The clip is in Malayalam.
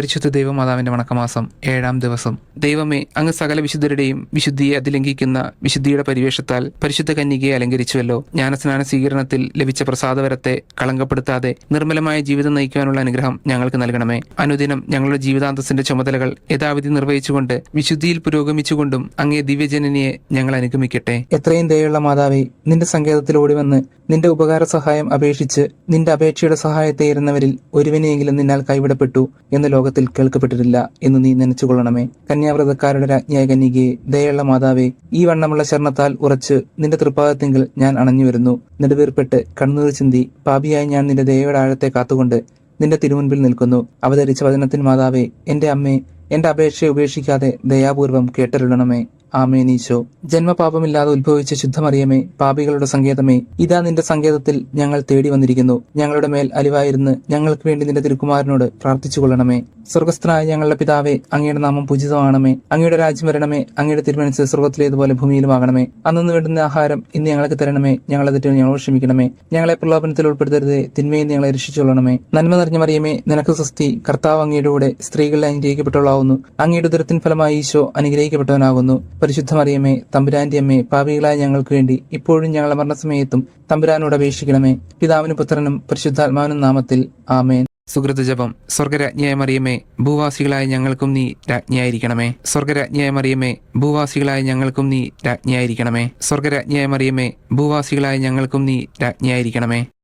പരിശുദ്ധ ദൈവമാതാവിന്റെ വണക്കമാസം ഏഴാം ദിവസം. ദൈവമേ അങ്ങ് സകല വിശുദ്ധരുടെയും വിശുദ്ധിയെ അതിലംഘിക്കുന്ന വിശുദ്ധിയുടെ പരിവേഷത്താൽ പരിശുദ്ധ കന്യകയെ അലങ്കരിച്ചുവല്ലോ. ജ്ഞാനസ്നാന സ്വീകരണത്തിൽ ലഭിച്ച പ്രസാദവരത്തെ കളങ്കപ്പെടുത്താതെ നിർമ്മലമായ ജീവിതം നയിക്കുവാനുള്ള അനുഗ്രഹം ഞങ്ങൾക്ക് നൽകണമേ. അനുദിനം ഞങ്ങളുടെ ജീവിതാന്തസ്സിന്റെ ചുമതലകൾ യഥാവിധി നിർവഹിച്ചുകൊണ്ട് വിശുദ്ധിയിൽ പുരോഗമിച്ചുകൊണ്ടും അങ്ങേ ദിവ്യജനനിയെ ഞങ്ങൾ അനുഗമിക്കട്ടെ. എത്രയും ദയുള്ള മാതാവേ നിന്റെ സങ്കേതത്തിൽ ഓടിവന്ന് നിന്റെ ഉപകാര സഹായം അപേക്ഷിച്ച് നിന്റെ അപേക്ഷയുടെ സഹായത്തെ ഇരുന്നവരിൽ ഒരുവിനെയെങ്കിലും നിന്നാൽ കൈവിടപ്പെട്ടു എന്ന് ലോകത്തിൽ കേൾക്കപ്പെട്ടിട്ടില്ല എന്ന് നീ നനച്ചുകൊള്ളണമേ. കന്യാവ്രതക്കാരുടെ രാജ്ഞിയായ കന്യകയെ ദയുള്ള മാതാവേ ഈ വണ്ണമുള്ള ശരണത്താൽ ഉറച്ച് നിന്റെ തൃപ്പാദത്തിങ്കിൽ ഞാൻ അണഞ്ഞു വരുന്നു നെടുവീർപ്പെട്ട് കണ്ണുനീർ ചിന്തി പാപിയായി ഞാൻ നിന്റെ ദയയുടെ ആഴത്തെ കാത്തുകൊണ്ട് നിന്റെ തിരുമുൻപിൽ നിൽക്കുന്നു. അവതരിച്ച വചനത്തിൻ മാതാവേ എന്റെ അമ്മേ എന്റെ അപേക്ഷയെ ഉപേക്ഷിക്കാതെ ദയാപൂർവം കേട്ടരുളണമേ. ആമേനീശോ ജന്മപാപമില്ലാതെ ഉത്ഭവിച്ച ശുദ്ധമറിയമേ പാപികളുടെ സങ്കേതമേ ഇതാ നിന്റെ സങ്കേതത്തിൽ ഞങ്ങൾ തേടി വന്നിരിക്കുന്നു. ഞങ്ങളുടെ മേൽ അലിവായിരുന്ന് ഞങ്ങൾക്ക് വേണ്ടി നിന്റെ തിരുക്കുമാരനോട് പ്രാർത്ഥിച്ചുകൊള്ളണമേ. സ്വർഗസ്ഥനായ ഞങ്ങളുടെ പിതാവേ അങ്ങയുടെ നാമം പൂജിതമാണമേ അങ്ങയുടെ രാജ്യം വരണമേ. അങ്ങയുടെ തിരുമനസ് സ്വർഗത്തിലേതുപോലെ ഭൂമിയിലുമാകണമേ അന്നു വേണ്ടുന്ന ആഹാരം ഇന്ന് ഞങ്ങൾക്ക് തരണമേ. ഞങ്ങളെ തെറ്റുകൾ ഞങ്ങളോട് ക്ഷമിക്കണമേ. ഞങ്ങളെ പ്രലോഭനത്തിൽ ഉൾപ്പെടുത്തരുതേ. തിന്മയെ ഞങ്ങളെ രക്ഷിച്ചുകൊള്ളണമേ. നന്മ നിറഞ്ഞ മറിയമേ നിനക്ക് സ്വസ്തി. കർത്താവ് അങ്ങയുടെ കൂടെ സ്ത്രീകളിൽ അനുഗ്രഹിക്കപ്പെട്ടവളാവുന്നു. അങ്ങയുടെ ഉദരത്തിൻ ഫലമായി ഈശോ അനുഗ്രഹിക്കപ്പെട്ടവനാകുന്നു. പരിശുദ്ധ മറിയമേ തമ്പുരാന്റെ അമ്മേ പാപികളായ ഞങ്ങൾക്ക് വേണ്ടി ഇപ്പോഴും ഞങ്ങളെ മരണസമയത്തും തമ്പുരാനോട് അപേക്ഷിക്കണമേ. പിതാവിനും പുത്രനും പരിശുദ്ധാത്മാവിനും നാമത്തിൽ ആമേൻ. സുഹൃത്ത് ജപം സ്വർഗരാജ്ഞിയായ മറിയമേ ഭൂവാസികളായ ഞങ്ങൾക്കും നീ രാജ്ഞിയായിരിക്കണമേ. സ്വർഗരാജ്ഞിയായ മറിയമേ ഭൂവാസികളായ ഞങ്ങൾക്കും നീ രാജ്ഞിയായിരിക്കണമേ. സ്വർഗരാജ്ഞിയായ മറിയമേ ഭൂവാസികളായ ഞങ്ങൾക്കും നീ രാജ്ഞിയായിരിക്കണമേ.